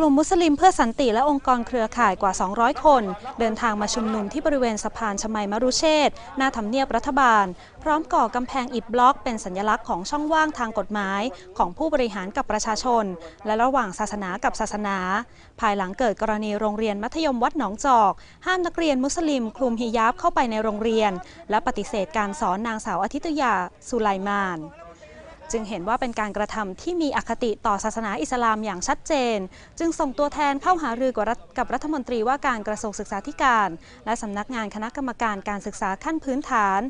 กลุ่มมุสลิมเพื่อสันติและองค์กรเครือข่ายกว่า 200 คน เดินทางมาชุมนุมที่บริเวณสะพานชมัยมรุเชษหน้าทำเนียบรัฐบาล พร้อมก่อกำแพงอิฐบล็อกเป็นสัญลักษณ์ของช่องว่างทางกฎหมาย ของผู้บริหารกับประชาชน และระหว่างศาสนากับศาสนา ภายหลังเกิดกรณีโรงเรียนมัธยมวัดหนองจอก ห้ามนักเรียนมุสลิมคลุมฮิญาบเข้าไปในโรงเรียน และปฏิเสธการสอนนางสาวอาทิตยาสุไลมาน จึงเห็นว่าเป็นการกระทำที่มีอคติต่อศาสนาอิสลามอย่างชัดเจน จึงส่งตัวแทนเข้าหารือกับรัฐกับรัฐมนตรีว่าการกระทรวงศึกษาธิการ และสำนักงานคณะกรรมการการศึกษาขั้นพื้นฐาน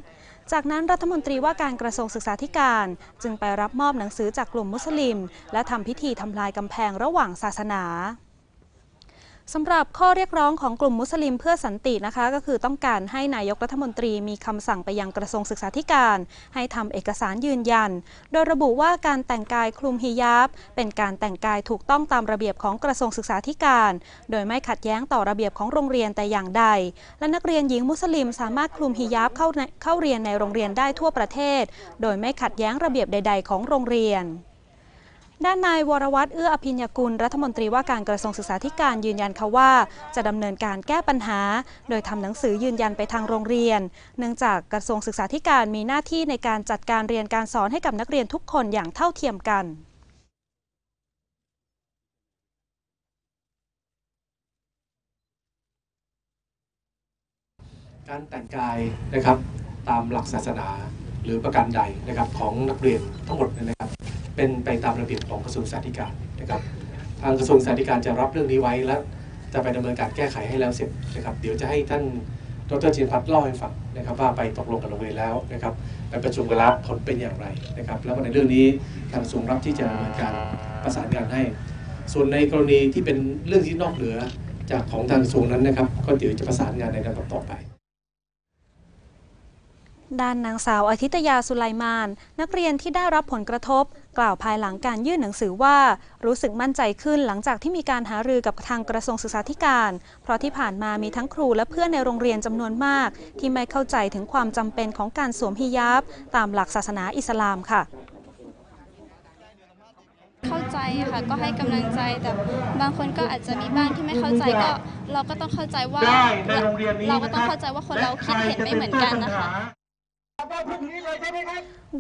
จากนั้นรัฐมนตรีว่าการกระทรวงศึกษาธิการ จึงไปรับมอบหนังสือจากกลุ่มมุสลิม และทำพิธีทำลายกำแพงระหว่างศาสนา สำหรับข้อเรียกร้องของกลุ่มมุสลิมเพื่อสันตินะคะ ก็คือต้องการให้นายกรัฐมนตรีมีคำสั่งไปยังกระทรวงศึกษาธิการ ให้ทำเอกสารยืนยัน โดยระบุว่าการแต่งกายคลุมฮิญาบ เป็นการแต่งกายถูกต้องตามระเบียบของกระทรวงศึกษาธิการ โดยไม่ขัดแย้งต่อระเบียบของโรงเรียนแต่อย่างใด และนักเรียนหญิงมุสลิมสามารถคลุมฮิญาบเข้าเข้าเรียนในโรงเรียนได้ทั่วประเทศ โดยไม่ขัดแย้งระเบียบใด ๆ ของโรงเรียน ด้านนายวรวัตรเอื้ออภิญญกุลรัฐมนตรีว่าการกระทรวงศึกษาธิการยืนยันค่ะว่า จะดำเนินการแก้ปัญหา โดยทำหนังสือยืนยันไปทางโรงเรียน เนื่องจากกระทรวงศึกษาธิการมีหน้าที่ในการจัดการเรียนการสอนให้กับนักเรียนทุกคนอย่างเท่าเทียมกันการแต่งกายนะครับตามหลักศาสนาหรือประการใดนะครับของนักเรียนทั้งหมด เนยนะครับเป็นไปตามระเบียบของกระทรวงศึกษาธิการนะครับ ทางกระทรวงศึกษาธิการจะรับเรื่องนี้ไว้และจะไปดำเนินการแก้ไขให้แล้วเสร็จนะครับ เดี๋ยวจะให้ท่านดรจินพัฒน์เล่าให้ฟังนะครับว่าไปตกลงกับโรงเรียนแล้วนะครับไปประชุมกันแล้วผลเป็นอย่างไรนะครับ แล้วก็ในเรื่องนี้ทางกระทรวงรับที่จะดำเนินการประสานงานให้ ส่วนในกรณีที่เป็นเรื่องที่นอกเหนือจากของทางกระทรวงนั้นนะครับ ก็เดี๋ยวจะประสานงานในลำดับต่อไป ด้านนางสาวอาทิตยาสุไลมาน นักเรียนที่ได้รับผลกระทบ กล่าวภายหลังการยื่นหนังสือว่า รู้สึกมั่นใจขึ้นหลังจากที่มีการหารือกับทางกระทรวงศึกษาธิการ เพราะที่ผ่านมามีทั้งครูและเพื่อนในโรงเรียนจำนวนมาก ที่ไม่เข้าใจถึงความจำเป็นของการสวมฮิญาบ ตามหลักศาสนาอิสลามค่ะ เข้าใจค่ะก็ให้กำลังใจแต่บางคนก็อาจจะมีบ้างที่ไม่เข้าใจก็เราก็ต้องเข้าใจว่าได้ในโรงเรียนนี้เราก็ต้องเข้าใจว่าคนเราคิดเห็นไม่เหมือนกันนะคะ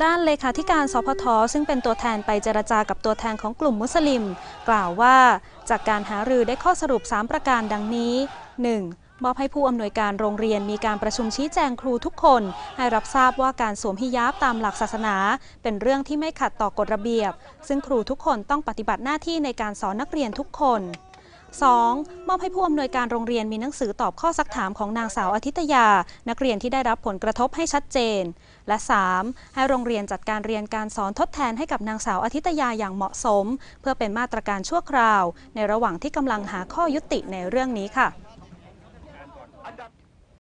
ด้านเลขาธิการสพทซึ่งเป็นตัวแทนไปเจรจากับตัวแทนของกลุ่มมุสลิม กล่าวว่าจากการหารือได้ข้อสรุป 3 ประการดังนี้ 1. มอบให้ผู้อำนวยการโรงเรียนมีการประชุมชี้แจงครูทุกคน ให้รับทราบว่าการสวมฮิญาบตามหลักศาสนา เป็นเรื่องที่ไม่ขัดต่อกฎระเบียบ ซึ่งครูทุกคนต้องปฏิบัติหน้าที่ในการสอนนักเรียนทุกคน 2. มอบให้ผู้อำนวยการโรงเรียนมีหนังสือตอบข้อซักถามของนางสาวอาทิตยา นักเรียนที่ได้รับผลกระทบให้ชัดเจน และ 3. ให้โรงเรียนจัดการเรียนการสอนทดแทนให้กับนางสาวอาทิตยาอย่างเหมาะสม เพื่อเป็นมาตรการชั่วคราว ในระหว่างที่กำลังหาข้อยุติในเรื่องนี้ค่ะ